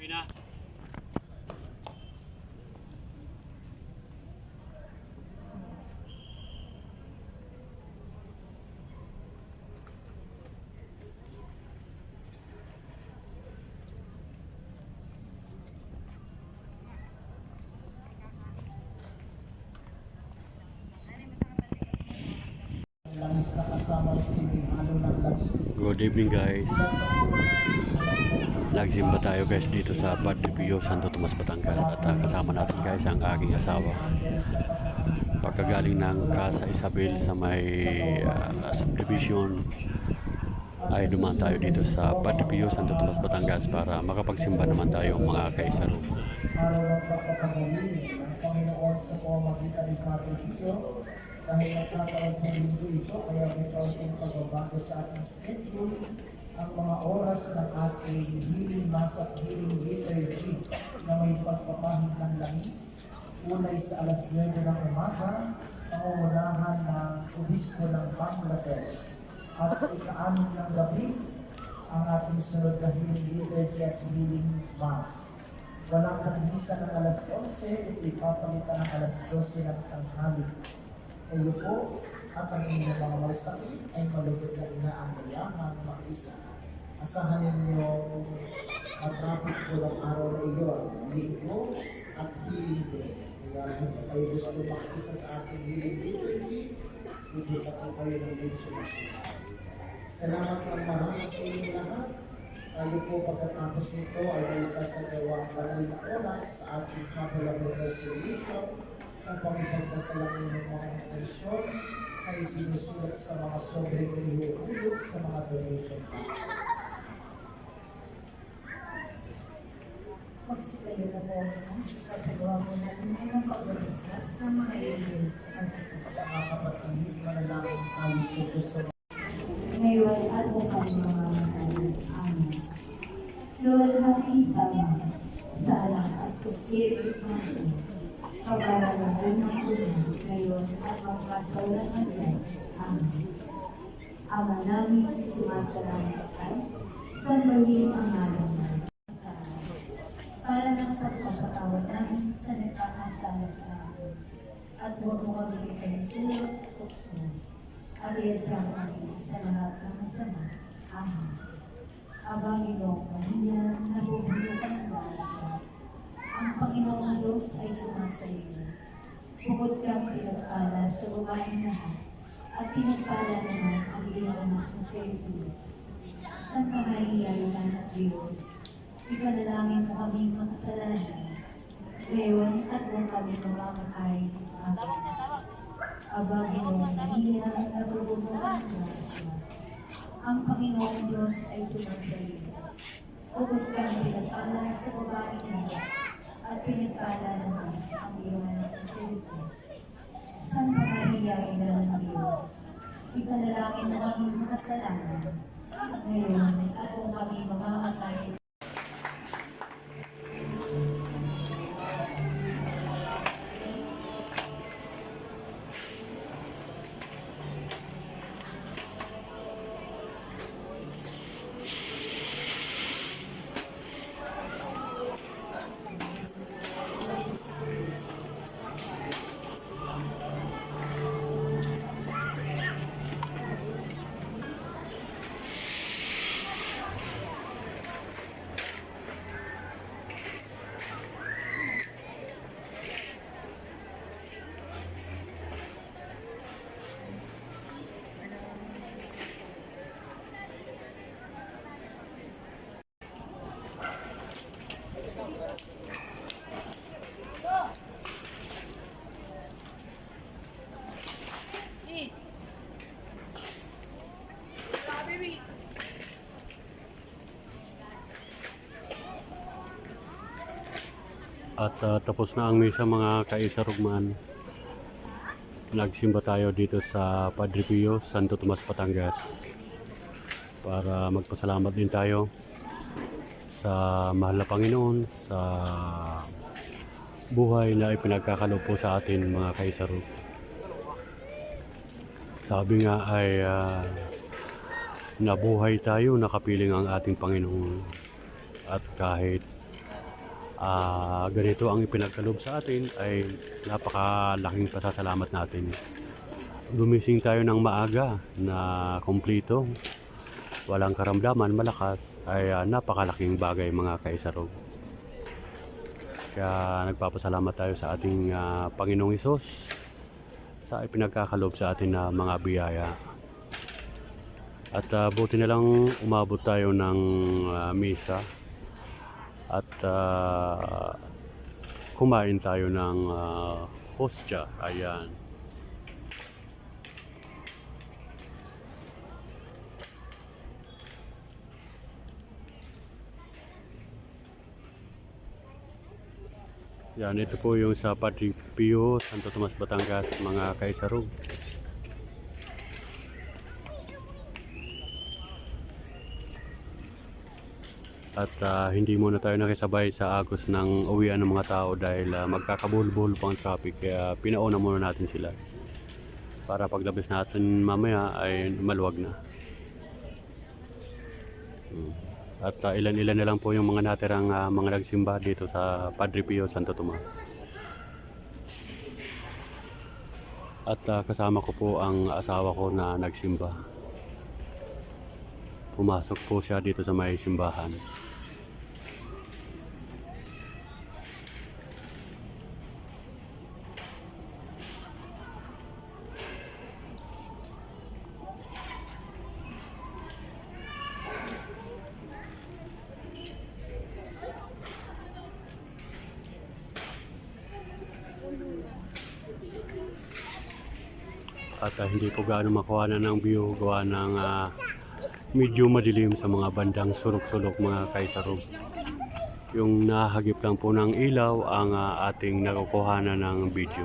Pina. Good evening guys. Nagsimba tayo guys dito sa Padre Pio, Santo Tomas, Batangas. At ah, kasama natin guys ang aking asawa. Pagkagaling ng Casa Isabel sa may ah, subdivision ay dumaan tayo dito sa Padre Pio, Santo Tomas, Batangas para makapagsimba naman tayo mga kaisaro. ng ng Panginoon sa pamamagitan ni Padre Pio dahil nagkataon po linggo ito kaya may kaunting pagbabago sa ating schedule ang mga oras ng ating healing mass at healing liturgy na may pagpapahid ng langis unay sa alas 9 ng umaga pangungunahan ng obispo ng Bangladesh at sa ika-anim ng gabi ang ating sunod na healing liturgy at healing mass Walang pagmisa ng alas 11, ito ipapalitan ng alas 12 ng tanghali. Kayo po at ang inyong mga sakit ay malugod na inaangayahan makiisa. Asahan ninyo matrapit po ng araw na iyon, linggo at healing day. Kaya kung kayo gusto makiisa sa ating healing liturgy, pupunta po kayo ng medyo Salamat ng marami sa inyo lahat. Tayo po pagkatapos nito ay may sasagawa ang banal na oras sa ating of Reconciliation upang ipagdasalan ng mga intensyon ay sinusulat sa mga sobrang inihuhulog sa mga donation boxes. Magsitayo na po ang sasagawa po natin ang pagbabasgas ng mga angels at Mga kapatid, manalangin tayo sa Diyos sa ngayon at bukas mga matalim. Amen. Lord, hati sama sa anak at sa Espiritu Santo, kabayan ng unang una, ngayon at magkasawalang hanggan. Amen. Ama namin, sumasalamat ka, sambahin ang namin mo. Sa para ng pagpapatawad namin sa nagkakasala sa amin. At huwag mo kami ipinutulot sa tukso. At iadyan kami sa lahat ng masama. Amen. Aba, Ginoong Maria, nabubulong ka ng grasya. Ang Panginoong Diyos ay sumasayo. Bukod kang pinagpala sa babaeng lahat, at pinagpala naman ang iyong anak na si Jesus. Santa Maria, Ina ng Diyos, ipanalangin mo kami makasalanan, ngayon at kung kami mamamatay. Amen. Aba, Ginoong Maria, nabubulong ka ng grasya. Ang Panginoong Diyos ay sumasayo. Bukod kang pinagpala sa babaeng lahat, at pinagpala naman ang iyong na Jesus. Santa Maria, Ina ng Diyos, ipanalangin mo kami makasalanan, ngayon at kung kami mamamatay. At ah, tapos na ang misa mga kaisarugman. Nagsimba tayo dito sa Padre Pio, Santo Tomas, Batangas. Para magpasalamat din tayo sa mahal na Panginoon, sa buhay na ipinagkakalob po sa atin mga kaisarug. Sabi nga ay ah, nabuhay tayo, nakapiling ang ating Panginoon. At kahit ah, ganito ang ipinagkalob sa atin ay napakalaking pasasalamat natin. Gumising tayo ng maaga na kumplito, walang karamdaman, malakas, ay ah, napakalaking bagay mga kaisarog. Kaya nagpapasalamat tayo sa ating ah, Panginoong Isos sa ipinagkakalob sa atin na mga biyaya. At ah, buti na lang umabot tayo ng ah, misa ah, kumain tayo ng ah, hostya. Ayan. Yan, ito po yung sa Padre Pio, Santo Tomas Batangas, mga kaisarog. At ah, hindi muna tayo nakisabay sa agos ng uwian ng mga tao dahil ah, magkakabulbul pa ang traffic kaya pinauna muna natin sila. Para paglabas natin mamaya ay maluwag na. Mm. At ah, ilan-ilan na lang po yung mga natirang ah, mga nagsimba dito sa Padre Pio Santo Tomas. At ah, kasama ko po ang asawa ko na nagsimba. Pumasok po siya dito sa may simbahan. At ah, hindi ko gaano makuha na ng view gawa ng ah, medyo madilim sa mga bandang sulok-sulok mga kaisarog. Yung nahagip lang po ng ilaw ang ah, ating nakukuhanan ng video.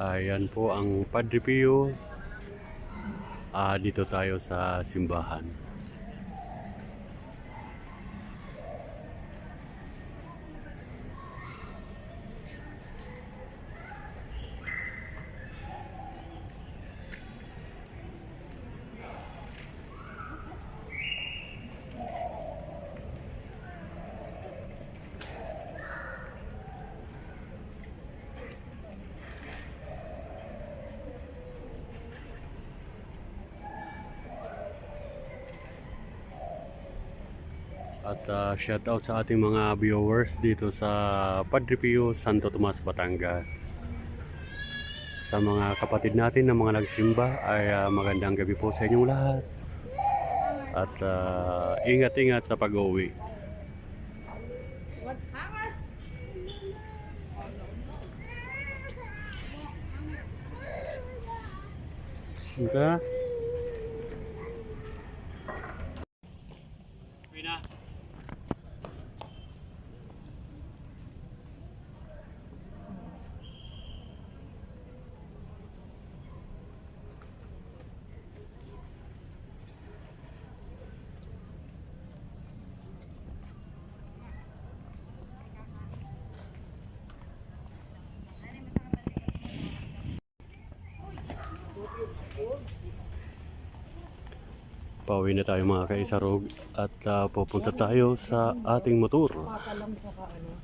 Ayan po ang Padre Pio. Ah, dito tayo sa simbahan. At ah, shout out sa ating mga viewers dito sa Padre Pio, Santo Tomas, Batangas. Sa mga kapatid natin na mga nagsimba ay ah, magandang gabi po sa inyong lahat. At ah, ingat-ingat sa pag-uwi. Okay. Pauwi na tayo mga kaisarog at ah, pupunta tayo sa ating motor. Makalang saka ano,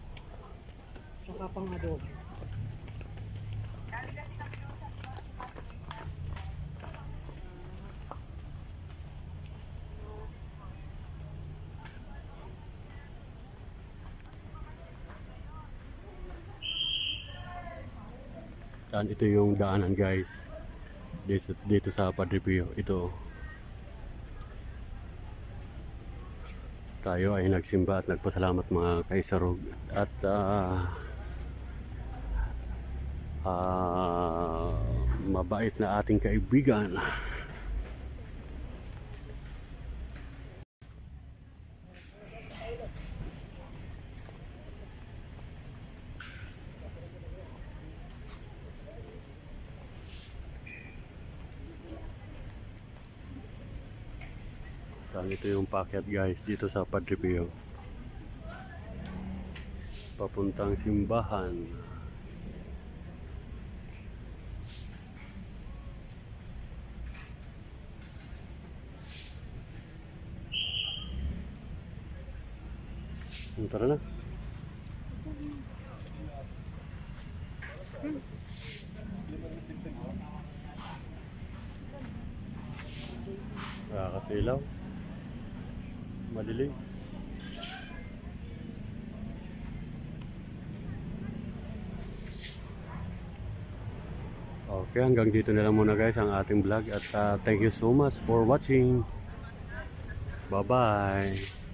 saka pang adobo. Yan, ito yung daanan guys. Dito, dito sa Padre Pio. Ito. Tayo ay nagsimba at nagpasalamat mga kaisarog. At ah ah, mabait na ating kaibigan ito yung packet guys dito sa Padre Pio. Papuntang simbahan. Hmm, Tara na. Nakakasilaw. Madilim. Okay, hanggang dito na lang muna guys ang ating vlog at uh, thank you so much for watching. Bye-bye.